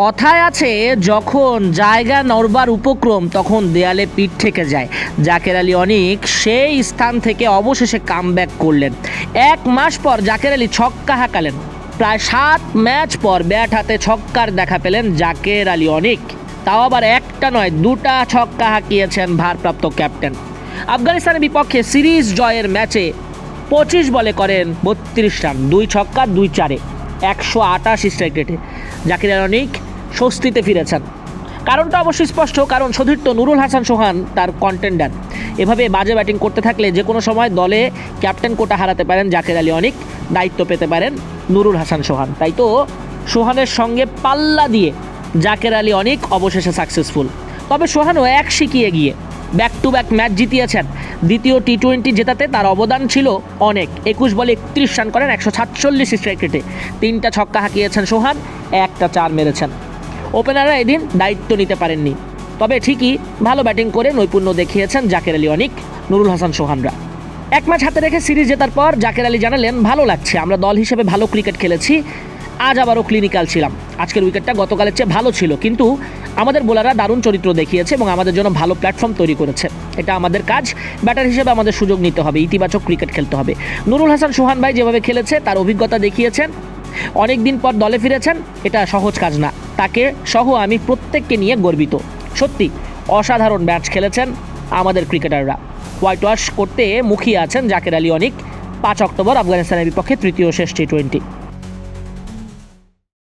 কথায় আছে, যখন জায়গা নড়বার উপক্রম, তখন দেয়ালে পিঠ থেকে যায়। জাকের আলী অনিক সেই স্থান থেকে অবশেষে কামব্যাক করলেন। এক মাস পর জাকের আলী ছক্কা হাঁকালেন। প্রায় সাত ম্যাচ পর ব্যাট হাতে ছক্কার দেখা পেলেন জাকের আলী অনিক। তাও আবার একটা নয়, দুটা ছক্কা হাঁকিয়েছেন ভারপ্রাপ্ত ক্যাপ্টেন। আফগানিস্তানের বিপক্ষে সিরিজ জয়ের ম্যাচে পঁচিশ বলে করেন বত্রিশ রান, দুই ছক্কা, দুই চারে। একশো আটাশ স্ট্রাইক রেটে জাকির আলী অনিক স্বস্তিতে ফিরেছেন। কারণটা অবশ্যই স্পষ্ট, কারণ সতীর্থ নুরুল হাসান সোহান তার কন্টেন্ডার এভাবে বাজে ব্যাটিং করতে থাকলে যে কোনো সময় দলে ক্যাপ্টেন কোটা হারাতে পারেন জাকির আলী অনিক, দায়িত্ব পেতে পারেন নুরুল হাসান সোহান। তাই তো সোহানের সঙ্গে পাল্লা দিয়ে জাকের আলী অনেক অবশেষে সাকসেসফুল তবে সোহানও এক শিখিয়ে গিয়ে ব্যাক টু ব্যাক ম্যাচ জিতিয়েছেন। দ্বিতীয় টি টোয়েন্টি জেতাতে তার অবদান ছিল অনেক। একুশ বলে একত্রিশ রান করেন একশো সাতচল্লিশ স্ট্রাইক রেটে তিনটা ছক্কা হাঁকিয়েছেন সোহান, একটা চার মেরেছেন। ওপেনাররা এদিন দায়িত্ব নিতে পারেননি। তবে ঠিকই ভালো ব্যাটিং করে নৈপুণ্য দেখিয়েছেন জাকের আলী অনিক, নুরুল হাসান সোহানরা। এক ম্যাচ হাতে রেখে সিরিজ জেতার পর জাকের আলী জানালেন, ভালো লাগছে, আমরা দল হিসেবে ভালো ক্রিকেট খেলেছি আজ আবারও ক্লিনিক্যাল ছিলাম। আজকের উইকেটটা গতকালের চেয়ে ভালো ছিল, কিন্তু আমাদের বোলাররা দারুণ চরিত্র দেখিয়েছে এবং আমাদের জন্য ভালো প্ল্যাটফর্ম তৈরি করেছে। এটা আমাদের কাজ ব্যাটার হিসেবে আমাদের সুযোগ নিতে হবে, ইতিবাচক ক্রিকেট খেলতে হবে। নুরুল হাসান, সোহান ভাই যেভাবে খেলেছে, তার অভিজ্ঞতা দেখিয়েছেন অনেক দিন পর দলে ফিরেছেন, এটা সহজ কাজ না। তাকে সহ আমি প্রত্যেককে নিয়ে গর্বিত। সত্যি, অসাধারণ ম্যাচ খেলেছেন আমাদের ক্রিকেটাররা হোয়াইট ওয়াশ করতে মুখিয়ে আছেন জাকের আলী অনিক। পাঁচ অক্টোবর আফগানিস্তানের বিপক্ষে তৃতীয় শেষ টি টোয়েন্টি